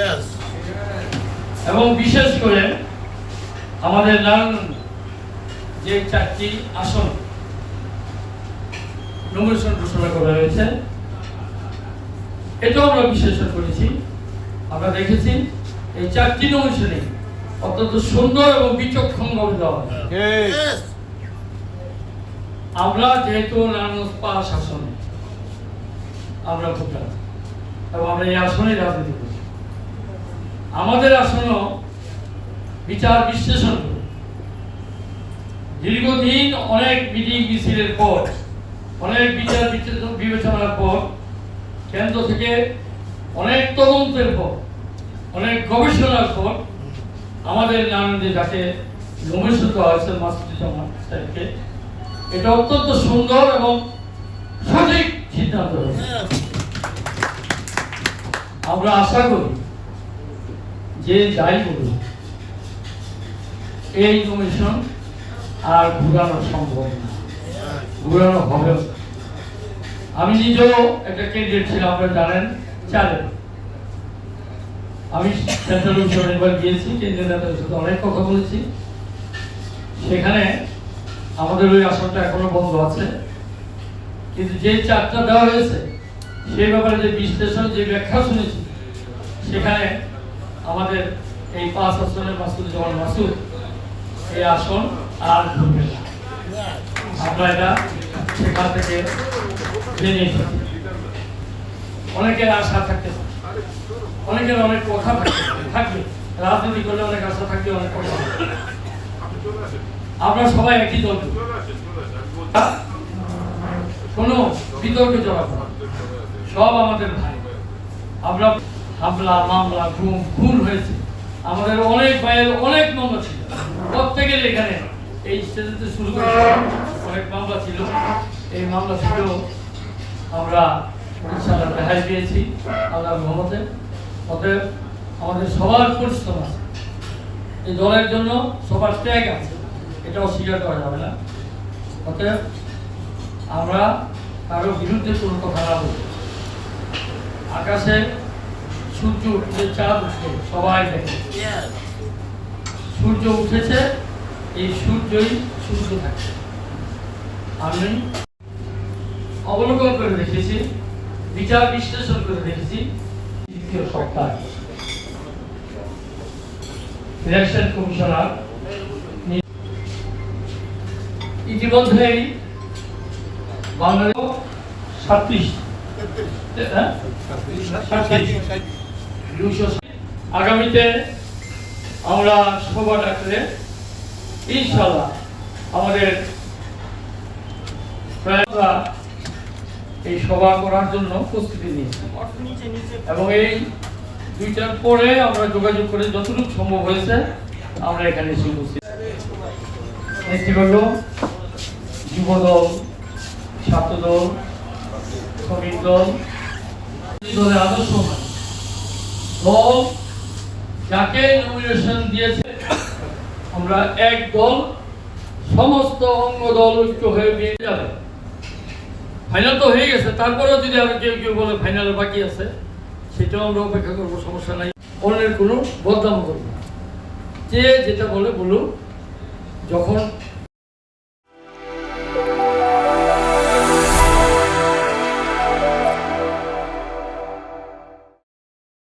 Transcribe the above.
Yes. এবং বিশেষ করে আমাদের নারায়ণ যে চারটি আসন নমিনেশন ঘোষণা করা হয়েছে এটাও আমরা বিশ্লেষণ করেছি। আমরা দেখেছি এই চারটি নমিনেশনে অত্যন্ত সুন্দর এবং বিচক্ষণভাবে দেওয়া আমরা যেহেতু নারায়ণ পাস আসনে আমরা ভোটার এবং আমরা এই আসনে রাজনীতি করি। আমাদের আসনও বিচার বিশ্লেষণ দীর্ঘদিন অনেক মিটিং মিছিলের পর, অনেক বিচার বিচে- বিবেচনার পর, কেন্দ্র থেকে অনেক তদন্তের পর, অনেক গবেষণার পর, আমাদের নারায়ণদে যাকে দেওয়া হয়েছে মাসুদুজ্জামান সাহেবকে এটা অত্যন্ত সুন্দর এবং সঠিক সিদ্ধান্ত আমরা আশা করি যে যাই করুন এই কমিশন আর ঘুরানো সম্ভব না। ঘুরানো হবে আমি নিজেও একটা ক্যান্ডিডেট ছিলাম, আপনারা জানেন, চারে। আমি সেন্ট্রাল মিশন একবার গিয়েছি, কেন্দ্রীয় সাথে অনেক কথা বলেছি। সেখানে আমাদের ওই আসনটা এখনও বন্ধ আছে। কিন্তু যে চারটা দেওয়া হয়েছে, সেই ব্যাপারে যে বিশ্লেষণ, যে ব্যাখ্যা শুনেছি, সেখানে আমাদের এই পাঁচ আসনের মাসুদ জামান মাসুদ এই আসন আর ঘুরবে না। আমরা এটা সেখান থেকে জেনে অনেকের আশা থাকতে অনেকের অনেক কথা থাকবে। রাজনীতি করলে অনেক আশা থাকবে অনেক কথা আমরা সবাই একই দল। কোনো বিতর্কে জড়াবো না। সব আমাদের ভাই। আমরা হামলা, মামলা গুম খুন হয়েছে। আমাদের অনেক ভাইয়ের অনেক মামলা ছিল। প্রত্যেকের এখানে এই স্টেজেতে শুরু করে অনেক মামলা ছিল। এই মামলা ছিল, আমরা ইনশাআল্লাহ রেহাই পেয়েছি আল্লাহর রহমতে। অতএব আমাদের সবার পরিশ্রম আছে। এই দলের জন্য সবার ত্যাগ আছে। এটাও স্বীকার করা যাবে না। অতএব আমরা কারও বিরুদ্ধে কোনো কথা না বলব আকাশে সূর্য উঠছে চাঁদ উঠছে সবাই দেখে। সূর্য উঠেছে এই সূর্যই সূর্য থাকে। আমি অবলোকন করে দেখেছি বিচার বিশ্লেষণ করে দেখেছি তৃতীয় সপ্তাহ। ইলেকশন কমিশনার ইতিমধ্যেই বাংলাদেশ সাতত্রিশ হ্যাঁ? দুশো আগামীতে আমরা সভা ডাকলে ইনশাল্লাহ আমাদের এই সভা করার জন্য প্রস্তুতি নিয়েছি। এবং এই দুইটার পরে আমরা যোগাযোগ করে যতটুকু সম্ভব হয়েছে আমরা এখানে এসে উপস্থিত। নেতৃবৃন্দ যুব দল ছাত্র দল শ্রমিক দল দলের আদর্শ মানে যাকে নমিনেশন দিয়েছে, আমরা এক দল, সমস্ত অঙ্গ দল ঐক্য হয়ে বেরিয়ে যাবে। ফাইনাল তো হয়ে গেছে, তারপরেও যদি আর কেউ কেউ বলে ফাইনাল বাকি আছে, সেটাও আমরা অপেক্ষা করব, সমস্যা নাই। অন্যের কোনো বদনাম করব যে যেটা বলে বলুক, যখন